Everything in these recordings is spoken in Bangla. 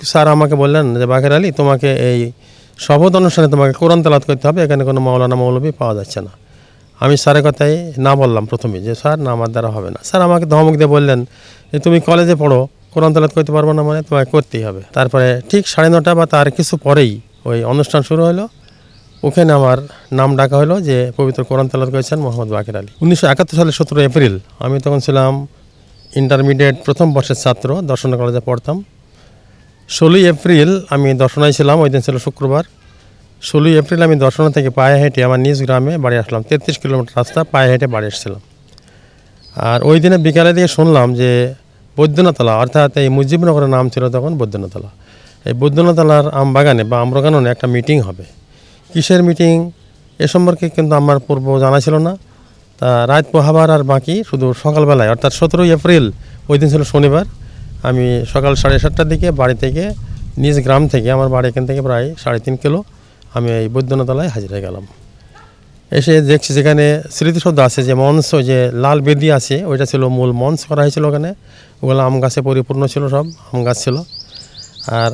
স্যার আমাকে বললেন যে, বাকের আলী, তোমাকে এই শপথ অনুষ্ঠানে তোমাকে কোরআন তেলাত করতে হবে, এখানে কোনো মাওলানা মৌলবী পাওয়া যাচ্ছে না। আমি স্যারের কথাই না বললাম প্রথমে যে, স্যার, না, আমার দ্বারা হবে না। স্যার আমাকে ধমক দিয়ে বললেন যে, তুমি কলেজে পড়ো, কোরআন তেলাত করতে পারব না মানে তোমাকে করতেই হবে। তারপরে ঠিক সাড়ে নটা বা তার কিছু পরেই ওই অনুষ্ঠান শুরু হলো। ওখানে আমার নাম ডাকা হলো যে, পবিত্র কোরআন তেলাত করেছেন মোহাম্মদ বাকের আলী। উনিশশো একাত্তর সালের সতেরো এপ্রিল আমি তখন ছিলাম ইন্টারমিডিয়েট প্রথম বর্ষের ছাত্র, দর্শন কলেজে পড়তাম। ষোলোই এপ্রিল আমি দর্শনায় ছিলাম, ওই দিন ছিল শুক্রবার। ষোলোই এপ্রিল আমি দর্শনা থেকে পায়ে হেঁটে আমার নিজ গ্রামে বাড়ি আসলাম, তেত্রিশ কিলোমিটার রাস্তা পায়ে হেঁটে বাড়ি এসেছিলাম। আর ওই দিনে বিকালে দিয়ে শুনলাম যে বৈদ্যনাথতলা, অর্থাৎ এই মুজিবনগরের নাম ছিল তখন বৈদ্যনাথতলা। এই বৈদ্যনাথতলার আম বাগানে বা আম্রকাননে একটা মিটিং হবে। কিসের মিটিং? এ সম্পর্কে কিন্তু আমার পূর্ব জানা ছিল না। তা রাত পোহাবার আর বাকি শুধু সকালবেলায়, অর্থাৎ সতেরোই এপ্রিল, ওই দিন ছিল শনিবার। আমি সকাল সাড়ে সাতটার দিকে বাড়ি থেকে, নিজ গ্রাম থেকে, আমার বাড়ি এখান থেকে প্রায় সাড়ে তিন কিলো, আমি এই হাজির হয়ে গেলাম। এসে দেখছি যেখানে স্মৃতিসৌধ আছে, যে মঞ্চ যে লাল বেদি আছে, ওইটা ছিল মূল মঞ্চ করা হয়েছিল ওখানে। ওগুলো আম গাছে পরিপূর্ণ ছিল সব, আম গাছ ছিল। আর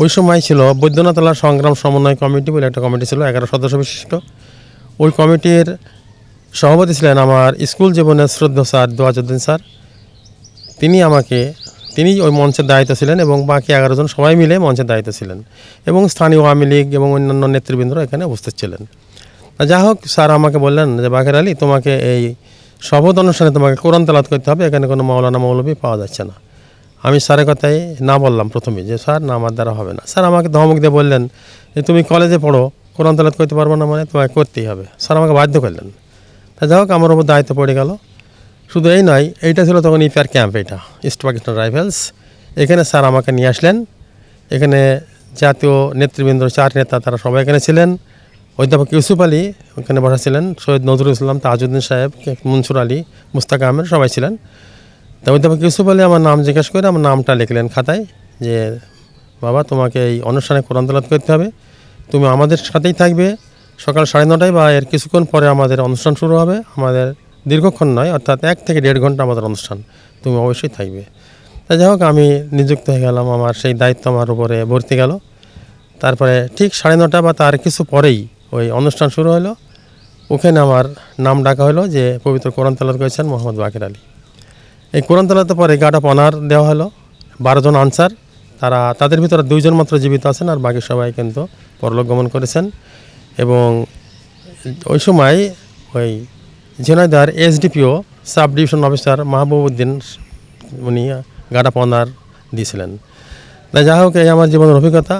ওই সময় ছিল বৈদ্যনাথতলার সংগ্রাম সমন্বয় কমিটি বলে একটা কমিটি ছিল, এগারো সদস্য বিশিষ্ট। ওই কমিটির সভাপতি ছিলেন আমার স্কুল জীবনের শ্রদ্ধা স্যার দোয়াজুদ্দিন স্যার। তিনি আমাকে তিনি ওই মঞ্চের দায়িত্ব ছিলেন এবং বাকি এগারো জন সবাই মিলে মঞ্চের দায়িত্ব ছিলেন এবং স্থানীয় আওয়ামী লীগ এবং অন্যান্য নেতৃবৃন্দরা এখানে উপস্থিত ছিলেন। যা হোক, স্যার আমাকে বললেন যে, বাকের আলী, তোমাকে এই শপথ অনুষ্ঠানে তোমাকে কোরআন তেলাত করতে হবে, এখানে কোনো মাওলানা মৌলবী পাওয়া যাচ্ছে না। আমি স্যারের কথাই না বললাম প্রথমে যে, স্যার, না আমার দ্বারা হবে না। স্যার আমাকে ধমক দিয়ে বললেন যে, তুমি কলেজে পড়ো, কোরআন তেলাত করতে পারব না মানে তোমাকে করতেই হবে। স্যার আমাকে বাধ্য করলেন। তা যাই হোক, আমার ওপর দায়িত্ব পড়ে গেল। শুধু এই নয়, এইটা ছিল তখন ইপিআর ক্যাম্প এটা ইস্ট পাকিস্তান রাইফেলস এখানে স্যার আমাকে নিয়ে আসলেন। এখানে জাতীয় নেতৃবৃন্দ, চার নেতা তারা সবাই এখানে ছিলেন। অধ্যাপক ইউসুফ আলী ওখানে বসা ছিলেন, সৈয়দ নজরুল ইসলাম, তাজউদ্দিন সাহেব মনসুর আলী, মুস্তাক আহমেদ সবাই ছিলেন। তা অধ্যাপক ইউসুফ আলী আমার নাম জিজ্ঞেস করে আমার নামটা লিখলেন খাতায় যে, বাবা, তোমাকে এই অনুষ্ঠানে কোরআন তেলাওয়াত করতে হবে। তুমি আমাদের সাথেই থাকবে। সকাল সাড়ে নটায় বা এর কিছুক্ষণ পরে আমাদের অনুষ্ঠান শুরু হবে। আমাদের দীর্ঘক্ষণ নয়, অর্থাৎ এক থেকে দেড় ঘণ্টা আমাদের অনুষ্ঠান। তুমি অবশ্যই থাকবে। তা যাই হোক, আমি নিযুক্ত হয়ে গেলাম, আমার সেই দায়িত্ব আমার উপরে ভর্তি গেল। তারপরে ঠিক সাড়ে নটা বা তার কিছু পরেই ওই অনুষ্ঠান শুরু হলো। ওখানে আমার নাম ডাকা হলো যে পবিত্র কোরআন তেলাত করেছেন মোহাম্মদ বাকির আলী। এই কোরআন তেলাতে পরে গাটা অনার দেওয়া হলো বারোজন আনসার। তারা, তাদের ভিতরে দুইজন মাত্র জীবিত আছেন আর বাকি সবাই কিন্তু পরলোক গমন করেছেন। এবং ওই সময় ওই ঝিনাইদার SDPO sub division officer Mahbubuddin, উনি গাটা পনার দিয়েছিলেন। তাই যা হোক, এই আমার জীবনের অভিজ্ঞতা।